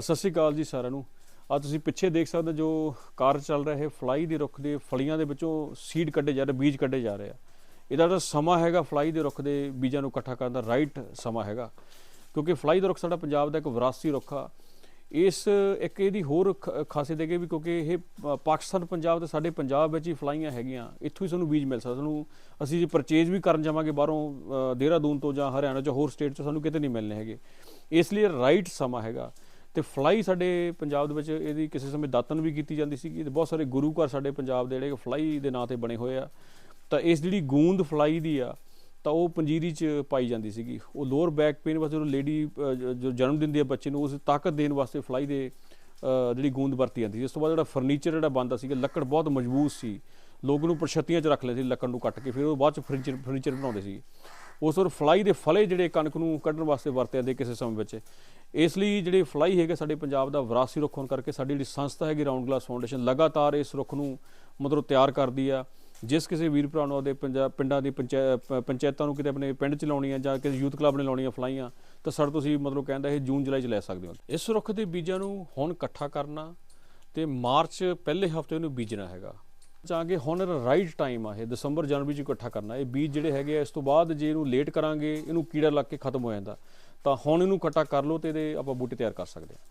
ਸਤਿ ਸ਼੍ਰੀ ਅਕਾਲ ਜੀ ਸਾਰਿਆਂ ਨੂੰ। ਆ ਤੁਸੀਂ ਪਿੱਛੇ ਦੇਖ ਸਕਦੇ ਹੋ ਜੋ ਕਾਰ ਚੱਲ ਰਿਹਾ ਹੈ ਫਲਾਈ ਦੇ ਰੁੱਖ ਦੇ ਫਲੀਆਂ ਦੇ ਵਿੱਚੋਂ ਸੀਡ ਕੱਢੇ ਜਾ ਰਹੇ, ਬੀਜ ਕੱਢੇ ਜਾ ਰਹੇ ਆ। ਇਹਦਾ ਜਿਹੜਾ ਸਮਾਂ ਹੈਗਾ ਫਲਾਈ ਦੇ ਰੁੱਖ ਦੇ ਬੀਜਾਂ ਨੂੰ ਇਕੱਠਾ ਕਰਨ ਦਾ ਰਾਈਟ ਸਮਾਂ ਹੈਗਾ। ਕਿਉਂਕਿ ਫਲਾਈ ਦਾ ਰੁੱਖ ਸਾਡਾ ਪੰਜਾਬ ਦਾ ਇੱਕ ਵਿਰਾਸਤੀ ਰੁੱਖ ਆ। ਇਸ ਇੱਕ ਇਹਦੀ ਹੋਰ ਖ- ਖਾਸੀਅਤ ਹੈਗੀ ਵੀ ਕਿਉਂਕਿ ਇਹ ਪਾਕਿਸਤਾਨ, ਪੰਜਾਬ ਤੇ ਸਾਡੇ ਪੰਜਾਬ ਵਿੱਚ ਹੀ ਫਲਾਈਆਂ ਹੈਗੀਆਂ, ਇੱਥੋਂ ਹੀ ਸਾਨੂੰ ਬੀਜ ਮਿਲ ਸਕਦਾ। ਸਾਨੂੰ, ਅਸੀਂ ਜੇ ਪਰਚੇਜ਼ ਵੀ ਕਰਨ ਜਾਵਾਂਗੇ ਬਾਹਰੋਂ ਦੇਹਰਾਦੂਨ ਤੋਂ ਜਾਂ ਹਰਿਆਣਾ ਤੋਂ ਹੋਰ ਸਟੇਟ ਤੋਂ ਸਾਨੂੰ ਕਿਤੇ ਨਹੀਂ ਮਿਲਣੇ ਹੈਗੇ। ਇਸ ਲਈ ਰਾਈਟ ਸਮਾਂ ਹੈਗਾ। ਤੇ ਫਲਾਈ ਸਾਡੇ ਪੰਜਾਬ ਦੇ ਵਿੱਚ ਇਹਦੀ ਕਿਸੇ ਸਮੇਂ ਦਾਤਨ ਵੀ ਕੀਤੀ ਜਾਂਦੀ ਸੀ ਤੇ ਬਹੁਤ ਸਾਰੇ ਗੁਰੂ ਘਰ ਸਾਡੇ ਪੰਜਾਬ ਦੇ ਜਿਹੜੇ ਫਲਾਈ ਦੇ ਨਾਂ ਤੇ ਬਣੇ ਹੋਏ ਆ। ਤਾਂ ਇਸ ਜਿਹੜੀ ਗੂੰਦ ਫਲਾਈ ਦੀ ਆ, ਤਾਂ ਉਹ ਪੰਜੀਰੀ 'ਚ ਪਾਈ ਜਾਂਦੀ ਸੀਗੀ। ਉਹ ਲੋਅਰ ਬੈਕ ਪੇਨ ਵਾਸਤੇ ਜਦੋਂ ਲੇਡੀ ਜੋ ਜਨਮ ਦਿੰਦੀ ਹੈ ਬੱਚੇ ਨੂੰ, ਉਸ ਤਾਕਤ ਦੇਣ ਵਾਸਤੇ ਫਲਾਈ ਦੇ ਜਿਹੜੀ ਗੂੰਦ ਵਰਤੀ ਜਾਂਦੀ ਸੀ। ਇਸ ਤੋਂ ਬਾਅਦ ਜਿਹੜਾ ਫਰਨੀਚਰ ਜਿਹੜਾ ਬਣਦਾ ਸੀਗਾ, ਲੱਕੜ ਬਹੁਤ ਮਜ਼ਬੂਤ ਸੀ। ਲੋਕ ਨੂੰ ਪ੍ਰਛਤੀਆਂ 'ਚ ਰੱਖ ਲੈਂਦੇ ਸੀ, ਲੱਕੜ ਨੂੰ ਕੱਟ ਕੇ, ਫਿਰ ਉਹ ਬਾਅਦ 'ਚ ਫਰਨੀਚਰ ਫਰਨੀਚਰ ਬਣਾਉਂਦੇ ਸੀ। ਉਸ ਵਾਰ ਫਲਾਈ ਦੇ ਫਲੇ ਜਿਹੜੇ ਕਣਕ ਨੂੰ ਕੱਢਣ ਵਾਸਤੇ ਵਰਤੇ ਜਾਂਦੇ ਕਿਸੇ ਸਮੇਂ ਵਿੱਚ। ਇਸ ਲਈ ਜਿਹੜੇ ਫਲਾਈ ਹੈਗੇ ਸਾਡੇ ਪੰਜਾਬ ਦਾ ਵਿਰਾਸੀ ਰੁੱਖ ਹੋਣ ਕਰਕੇ ਸਾਡੀ ਜਿਹੜੀ ਸੰਸਥਾ ਹੈਗੀ ਰਾਉਂਡ ਗਲਾਸ ਫਾਊਂਡੇਸ਼ਨ ਲਗਾਤਾਰ ਇਸ ਰੁੱਖ ਨੂੰ ਮਤਲਬ ਤਿਆਰ ਕਰਦੀ ਆ। ਜਿਸ ਕਿਸੇ ਵੀਰ ਭਰਾ ਨੂੰ ਉਹਦੇ ਪੰਜਾਬ ਪਿੰਡਾਂ ਦੀ ਪੰਚਾਇ- ਪੰਚਾਇਤਾਂ ਨੂੰ ਕਿਤੇ ਆਪਣੇ ਪਿੰਡ ਚ ਲਾਉਣੀਆਂ ਜਾਂ ਕਿਸੇ ਯੂਥ ਕਲੱਬ ਨੇ ਲਾਉਣੀਆਂ ਫਲਾਈਆਂ ਤਾਂ ਸਰ ਤੁਸੀਂ ਮਤਲਬ ਕਹਿੰਦਾ ਇਹ ਜੂਨ, ਜੁਲਾਈ ਚ ਲੈ ਸਕਦੇ ਹੋ। ਇਸ ਰੁੱਖ ਦੇ ਬੀਜਾਂ ਨੂੰ ਹੁਣ ਇਕੱਠਾ ਕਰਨਾ ਤੇ ਮਾਰਚ ਪਹਿਲੇ ਹਫ਼ਤੇ ਨੂੰ ਬੀਜਣਾ ਹੈਗਾ। ਚਾਹਾਂਗੇ ਹੁਣ ਰਾਈਟ ਟਾਈਮ ਆ ਇਹ, ਦਸੰਬਰ, ਜਨਵਰੀ ਚ ਇਕੱਠਾ ਕਰਨਾ। ਇਹ ਬੀਜ ਜਿਹੜੇ ਹੈਗੇ ਆ, ਇਸ ਤੋਂ ਬਾਅਦ ਜੇ ਇਹਨੂੰ ਲੇਟ ਕਰਾਂਗੇ, ਇਹਨੂੰ ਕੀੜਾ ਲੱਗ ਕੇ ਖਤਮ ਹੋ ਜਾਂਦਾ। ਤਾਂ ਹੁਣ ਇਹਨੂੰ ਇਕੱਠਾ ਕਰ ਲਓ ਤੇ ਇਹਦੇ ਆਪਾਂ ਬੂਟੇ ਤਿਆਰ ਕਰ ਸਕਦੇ ਹਾਂ।